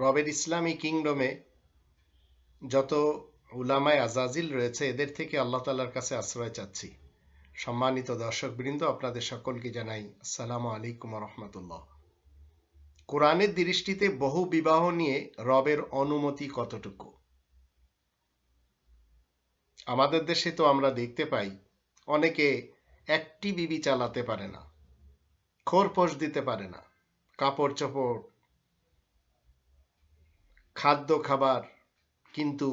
রবের ইসলামী কিংডমে যত উলামায় আজাজিল রয়েছে, এদের থেকে আল্লাহ তালার কাছে আশ্রয় চাচ্ছি। সম্মানিত দর্শকবৃন্দ, আপনাদের সকলকে জানাই আসসালামু আলাইকুম রহমতুল্লাহ। কোরআনের দৃষ্টিতে বহু বিবাহ নিয়ে রবের অনুমতি কতটুকু? আমাদের দেশে তো আমরা দেখতে পাই, অনেকে একটি বিবি চালাতে পারে না খোরপোষ দিতে পারে না, কাপড় চোপড় খাদ্য খাবার, কিন্তু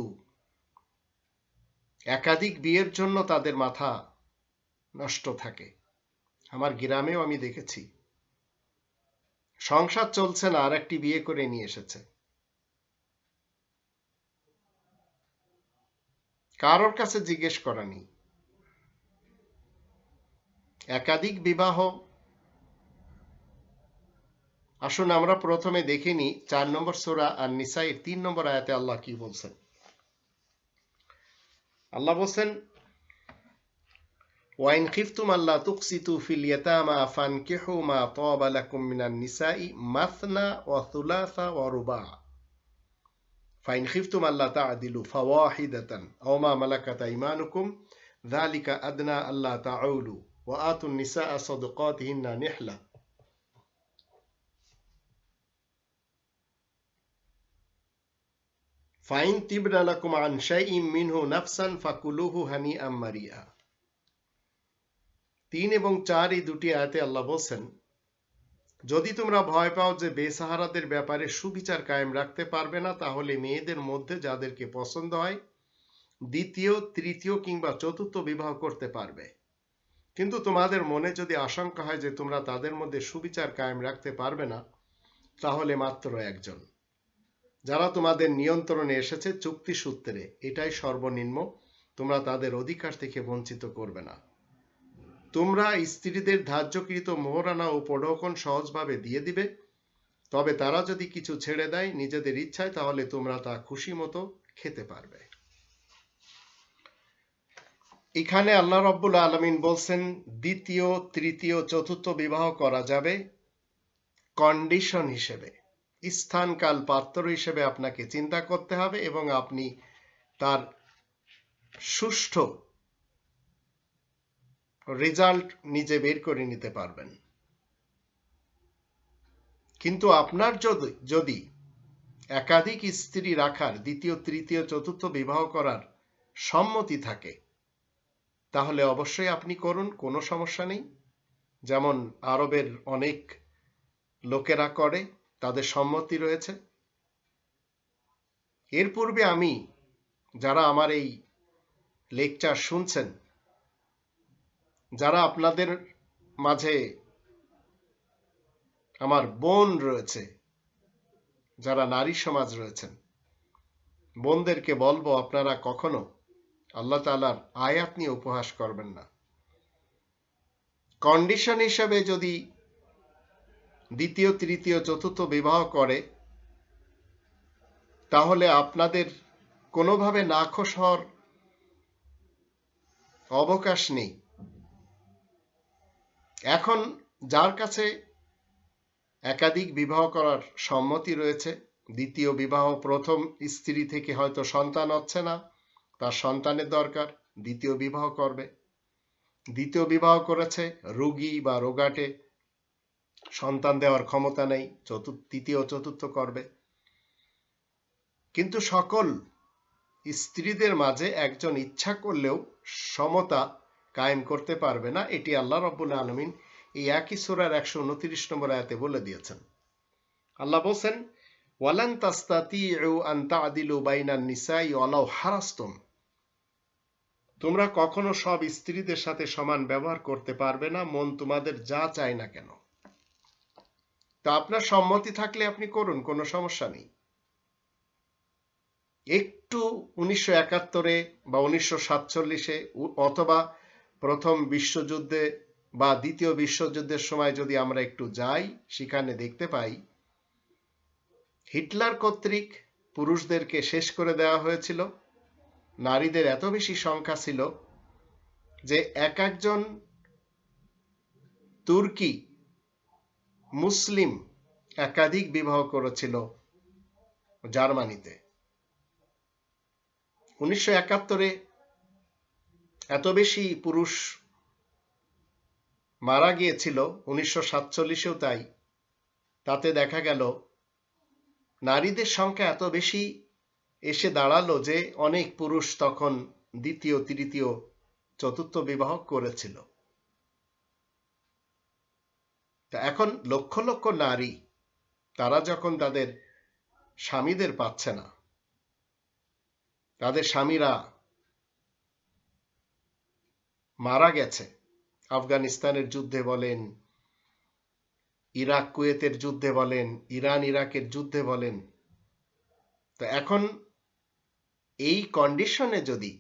একাধিক বিয়ের জন্য তাদের মাথা নষ্ট থাকে। আমার গ্রামেও আমি দেখেছি। সংসার চলছে না আর একটি বিয়ে করে নিয়ে এসেছে। কারোর কাছে জিজ্ঞেস করা নেই। একাধিক বিবাহ আসুন আমরা প্রথমে দেখে নিই চার নম্বর সোরা আর নিসাইয়ের তিন নম্বর আয়াতে আল্লাহ কি বলছেন? আল্লাহ বলছেন, ওয়াইন খিফতুম আল্লাহ তুকসিতু ফিল ইয়াতামা ফানকিহু মা তাবা লাকুম মিনান নিসাই মাসনা ওয়া থুলাসা ওয়া রুবা। ফাইন খিফতুম আল্লাহ ফাওয়াহিদাতান আও মা মালাকাত আইমানুকুম, যালিকা আদনা আল্লাহ তা'উলু ওয়া আতুন নিসা'a সাদকাতিহিন্না নিহলা ফাইন তিবনা লাকুম আন শাইইম মিনহু নাফসান ফাকুলুহু হানিআম মারিয়া তিন এবং চার এই দুটি আয়াতে আল্লাহ বলছেন, যদি তোমরা ভয় পাও যে বেসাহারাদের ব্যাপারে সুবিচার কায়েম রাখতে পারবে না, তাহলে মেয়েদের মধ্যে যাদেরকে পছন্দ হয়, দ্বিতীয়, তৃতীয় কিংবা চতুর্থ বিবাহ করতে পারবে। কিন্তু তোমাদের মনে যদি আশঙ্কা হয় যে তোমরা তাদের মধ্যে সুবিচার কায়েম রাখতে পারবে না, তাহলে মাত্র একজন। যারা তোমাদের নিয়ন্ত্রণে এসেছে চুক্তি সূত্রে, এটাই সর্বনিম্ন। তোমরা তাদের অধিকার থেকে বঞ্চিত করবে না। তোমরা স্ত্রীদের ধার্যকৃত মোহরানা ও পডকন সহজভাবে দিয়ে দিবে। তবে তারা যদি কিছু ছেড়ে দেয় নিজেদের ইচ্ছায়, তাহলে তোমরা তা খুশি মতো খেতে পারবে। এখানে আল্লাহ রব্বুল আলমিন বলছেন, দ্বিতীয়, তৃতীয়, চতুর্থ বিবাহ করা যাবে কন্ডিশন হিসেবে। স্থান কাল পাত্র হিসেবে আপনাকে চিন্তা করতে হবে এবং আপনি তার সুষ্ঠু রেজাল্ট নিজে বের করে নিতে পারবেন। কিন্তু আপনার যদি যদি একাধিক স্ত্রী রাখার দ্বিতীয়, তৃতীয়, চতুর্থ বিবাহ করার সম্মতি থাকে, তাহলে অবশ্যই আপনি করুন, কোনো সমস্যা নেই। যেমন আরবের অনেক লোকেরা করে তাদের সম্মতি রয়েছে। এর পূর্বে আমি, যারা আমার এই লেকচার শুনছেন, যারা আপনাদের মাঝে আমার বোন রয়েছে, যারা নারী সমাজ রয়েছেন, বোনদেরকে বলব, আপনারা কখনো আল্লাহ তালার আয়াত নিয়ে উপহাস করবেন না। কন্ডিশন হিসাবে যদি দ্বিতীয়, তৃতীয়, চতুর্থ বিবাহ করে, তাহলে আপনাদের কোনোভাবে নাখোশ হওয়ার অবকাশ নেই। এখন যার কাছে একাধিক বিবাহ করার সম্মতি রয়েছে, দ্বিতীয় বিবাহ, প্রথম স্ত্রী থেকে হয়তো সন্তান হচ্ছে না, তার সন্তানের দরকার, দ্বিতীয় বিবাহ করবে। দ্বিতীয় বিবাহ করেছে রোগী বা রোগাটে সন্তান দেওয়ার ক্ষমতা নেই চতুর্থ তৃতীয় চতুর্থ করবে। কিন্তু সকল স্ত্রীদের মাঝে একজন ইচ্ছা করলেও সমতা কায়েম করতে পারবে না, এটি আল্লাহ রব্বুল আলমিন এই একই সুরার একশো উনত্রিশ নম্বর আয়াতে বলে দিয়েছেন। আল্লাহ বলছেন, ওয়ালান তাস্তাতি আন তাদিলু বাইনান নিসাই ওয়ালাউ হারাস্তম। তোমরা কখনো সব স্ত্রীদের সাথে সমান ব্যবহার করতে পারবে না, মন তোমাদের যা চায় না কেন। তা আপনার সম্মতি থাকলে আপনি করুন, কোনো সমস্যা নেই। একটু উনিশশো একাত্তরে বা উনিশশো সাতচল্লিশে অথবা প্রথম বিশ্বযুদ্ধে বা দ্বিতীয় বিশ্বযুদ্ধের সময় যদি আমরা একটু যাই, সেখানে দেখতে পাই, হিটলার কর্তৃক পুরুষদেরকে শেষ করে দেওয়া হয়েছিল। নারীদের এত বেশি সংখ্যা ছিল যে এক একজন তুর্কি মুসলিম একাধিক বিবাহ করেছিল জার্মানিতে। উনিশশো একাত্তরে এত বেশি পুরুষ মারা গিয়েছিল, উনিশশো সাতচল্লিশেও তাই। তাতে দেখা গেল, নারীদের সংখ্যা এত বেশি এসে দাঁড়াল যে অনেক পুরুষ তখন দ্বিতীয়, তৃতীয়, চতুর্থ বিবাহ করেছিল। তা এখন লক্ষ লক্ষ নারী, তারা যখন তাদের স্বামীদের পাচ্ছে না, তাদের স্বামীরা মারা গেছে। আফগানিস্তানের যুদ্ধে বলেন, ইরাক কুয়েতের যুদ্ধে বলেন, ইরান ইরাকের যুদ্ধে বলেন। তো এখন এই কন্ডিশনে যদি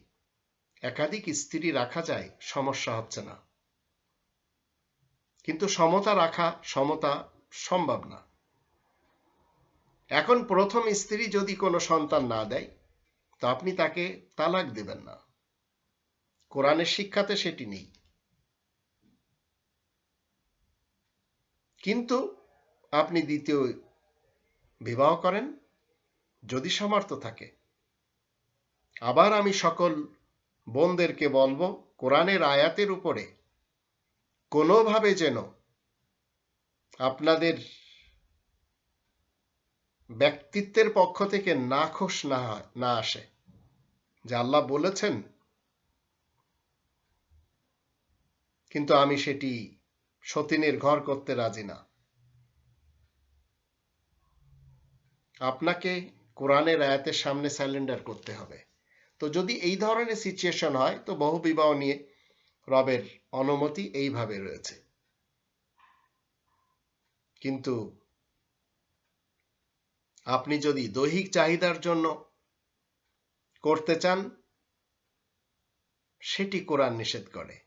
একাধিক স্ত্রী রাখা যায়, সমস্যা হচ্ছে না। কিন্তু সমতা রাখা, সমতা সম্ভব না। এখন প্রথম স্ত্রী যদি কোনো সন্তান না দেয়, তো আপনি তাকে তালাক দেবেন না। কোরআনের শিক্ষাতে সেটি নেই। কিন্তু আপনি দ্বিতীয় বিবাহ করেন, যদি সামর্থ্য থাকে। আবার আমি সকল বোনদেরকে বলব, কোরআনের আয়াতের উপরে কোনোভাবে যেন আপনাদের ব্যক্তিত্বের পক্ষ থেকে নাখোশ না হয়, না আসে। যে আল্লাহ বলেছেন, কিন্তু আমি সেটি সতীনের ঘর করতে রাজি না। আপনাকে কোরআনের আয়াতের সামনে স্যালেন্ডার করতে হবে। তো যদি এই ধরনের সিচুয়েশন হয়, তো বহু বিবাহ নিয়ে রবের অনুমতি এইভাবে রয়েছে। কিন্তু আপনি যদি দৈহিক চাহিদার জন্য করতে চান, সেটি কোরআন নিষেধ করে।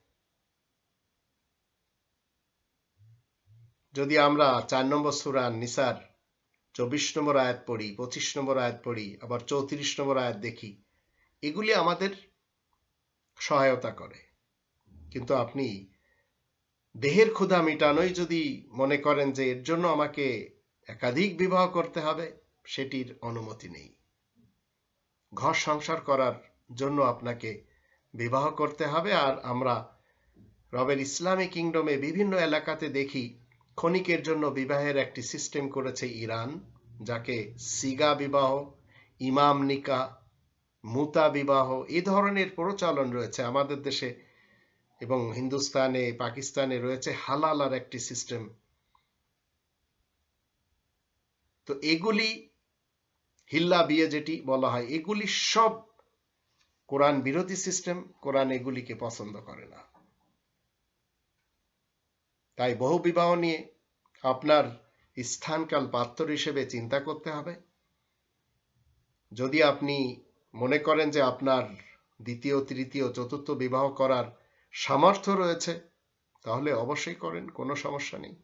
যদি আমরা চার নম্বর সুরান নিসার চব্বিশ নম্বর আয়াত পড়ি, পঁচিশ নম্বর আয়াত পড়ি, আবার চৌত্রিশ নম্বর আয়াত দেখি, এগুলি আমাদের সহায়তা করে। কিন্তু আপনি দেহের ক্ষুধা মিটানোই যদি মনে করেন যে এর জন্য আমাকে একাধিক বিবাহ করতে হবে, সেটির অনুমতি নেই। ঘর সংসার করার জন্য আপনাকে বিবাহ করতে হবে আর আমরা রবের ইসলামী কিংডমে বিভিন্ন এলাকাতে দেখি ক্ষণিকের জন্য বিবাহের একটি সিস্টেম করেছে ইরান, যাকে সিগা বিবাহ, ইমাম নিকা, মুতা বিবাহ এই ধরনের প্রচলন রয়েছে। আমাদের দেশে এবং হিন্দুস্তানে, পাকিস্তানে রয়েছে হালাল আর একটি সিস্টেম তো এগুলি হিল্লা বিয়ে যেটি বলা হয়, এগুলি সব কোরআন বিরোধী সিস্টেম কোরআন এগুলিকে পছন্দ করে না। তাই বহু বিবাহ নিয়ে আপনার স্থানকাল পাত্র হিসেবে চিন্তা করতে হবে। যদি আপনি মনে করেন যে আপনার দ্বিতীয়, তৃতীয়, চতুর্থ বিবাহ করার সামর্থ্য রয়েছে তাহলে অবশ্যই করেন কোনো সমস্যা নেই।